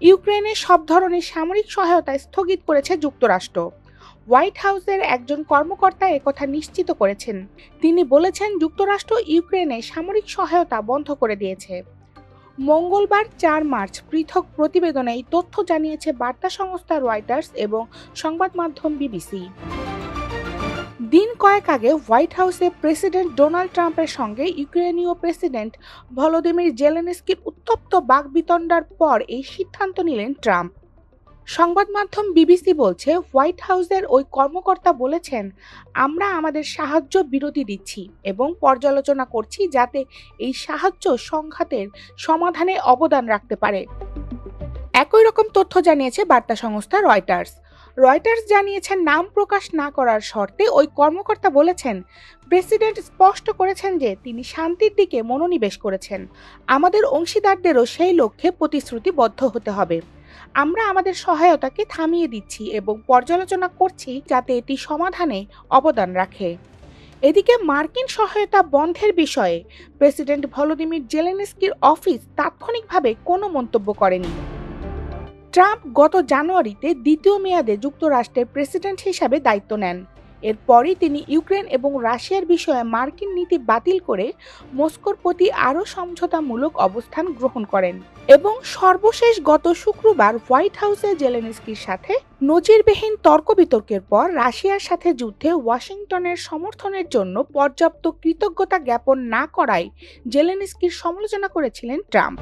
ইউক্রেনে সব ধরনের সামরিক সহায়তা স্থগিত করেছে যুক্তরাষ্ট্র। হোয়াইট হাউসের একজন কর্মকর্তা একথা নিশ্চিত করেছেন। তিনি বলেছেন, যুক্তরাষ্ট্র ইউক্রেনে সামরিক সহায়তা বন্ধ করে দিয়েছে। মঙ্গলবার চার মার্চ পৃথক প্রতিবেদনে এই তথ্য জানিয়েছে বার্তা সংস্থা রয়টার্স এবং সংবাদ মাধ্যম বিবিসি। দিন কয়েক আগে হোয়াইট হাউসে প্রেসিডেন্ট ডোনাল্ড ট্রাম্পের সঙ্গে ইউক্রেনীয় প্রেসিডেন্ট ভলোদিমির জেলেনস্কির উত্তপ্ত বাকবিতণ্ডার পর এই সিদ্ধান্ত নিলেন ট্রাম্প। সংবাদ মাধ্যম বিবিসি বলছে, হোয়াইট হাউসের ওই কর্মকর্তা বলেছেন, আমরা আমাদের সাহায্য বিরতি দিচ্ছি এবং পর্যালোচনা করছি যাতে এই সাহায্য সংঘাতের সমাধানে অবদান রাখতে পারে। একই রকম তথ্য জানিয়েছে বার্তা সংস্থা রয়টার্স। রয়টার্স জানিয়েছেন, নাম প্রকাশ না করার শর্তে ওই কর্মকর্তা বলেছেন, প্রেসিডেন্ট স্পষ্ট করেছেন যে তিনি শান্তির দিকে মনোনিবেশ করেছেন। আমাদের অংশীদারদেরও সেই লক্ষ্যে প্রতিশ্রুতিবদ্ধ হতে হবে। আমরা আমাদের সহায়তাকে থামিয়ে দিচ্ছি এবং পর্যালোচনা করছি যাতে এটি সমাধানে অবদান রাখে। এদিকে মার্কিন সহায়তা বন্ধের বিষয়ে প্রেসিডেন্ট ভলোদিমির জেলেনস্কির অফিস তাৎক্ষণিকভাবে কোনো মন্তব্য করেনি। ট্রাম্প গত জানুয়ারিতে দ্বিতীয় মেয়াদে যুক্তরাষ্ট্রের প্রেসিডেন্ট হিসাবে দায়িত্ব নেন। এরপরই তিনি ইউক্রেন এবং রাশিয়ার বিষয়ে মার্কিন নীতি বাতিল করে মস্কোর প্রতি আরও সমঝোতামূলক অবস্থান গ্রহণ করেন এবং সর্বশেষ গত শুক্রবার হোয়াইট হাউসে জেলেনস্কির সাথে নজিরবিহীন তর্ক বিতর্কের পর রাশিয়ার সাথে যুদ্ধে ওয়াশিংটনের সমর্থনের জন্য পর্যাপ্ত কৃতজ্ঞতা জ্ঞাপন না করায় জেলেনস্কির সমালোচনা করেছিলেন ট্রাম্প।